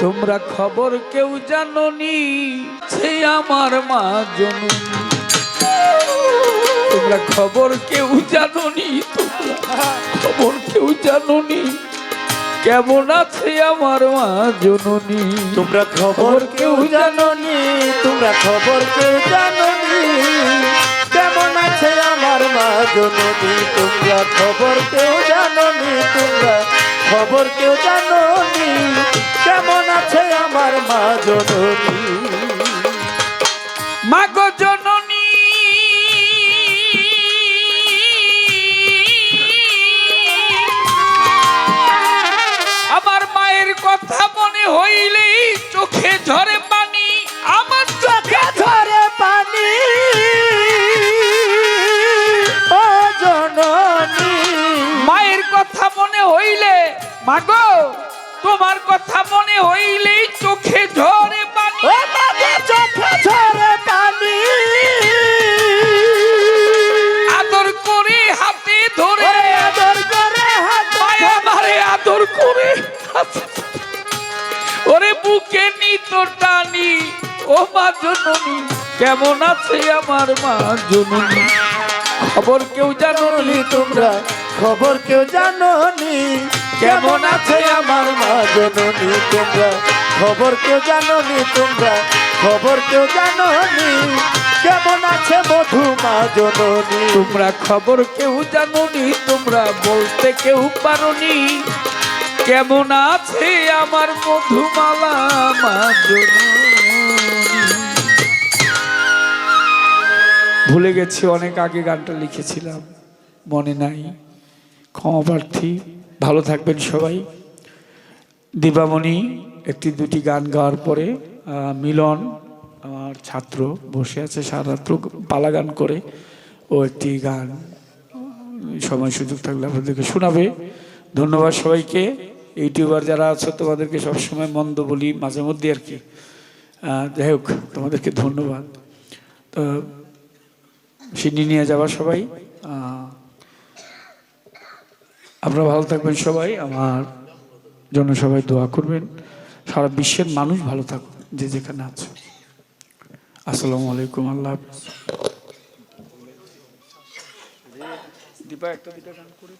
তোমরা খবর কেউ জাননি সে আমার মা জননী। তোমরা খবর কেউ জাননি তোমরা খবর কেউ জাননি। কেমন আছে আমার মা জননী? তোমরা খবর কেউ জাননি তোমরা খবর কেউ জাননি। কেমন আছে আমার মা জননী তোমরা খবর কেউ জাননি তোমরা খবর কেউ জাননি। কথা মনে হইলে মাগো তোমার কথা মনে হইলেই চোখে ঝরে পানি। চোখে ঝরে পানি। আদর করে হাতে ধরে। আদর করে হাত মারে আদর করে ওরে বুকে নিত টানি ও মা জননী কেমন আছে আমার মা জননী? খবর কেউ জাননি তোমরা? খবর কেউ জাননি? কেমন আছে আমার মা জননী তোমরা? খবর কেউ জাননি তোমরা? খবর কেউ জাননি? কেমন আছে মধু মা জননী? তোমরা খবর কেউ জাননি, তোমরা বলতে কেউ পারনি। কেমন আছে আমার মধুমালা মা ভুলে গেছি, অনেক আগে গানটা লিখেছিলাম। মনে নাই। ক্ষমা প্রার্থী। ভালো থাকবেন সবাই। দীপামণি একটি দুটি গান গাওয়ার পরে মিলন, আমার ছাত্র, বসে আছে সারাত্র পালা গান করে। ও একটি গান, সময় সুযোগ থাকলে আপনাদেরকে শোনাবে। ধন্যবাদ সবাইকে। ইউটিউবার যারা আছো, তোমাদেরকে সবসময় মন্দ বলি, মাঝে মধ্যে আর কি। যাই হোক, তোমাদেরকে ধন্যবাদ। তো সিডনি নিয়ে যাবা সবাই। আপনারা ভালো থাকবেন সবাই, আমার জন্য সবাই দোয়া করবেন। সারা বিশ্বের মানুষ ভালো থাকুক, যে যেখানে আছে। আসসালামু আলাইকুম, আল্লাহ দীপা একটা গান করে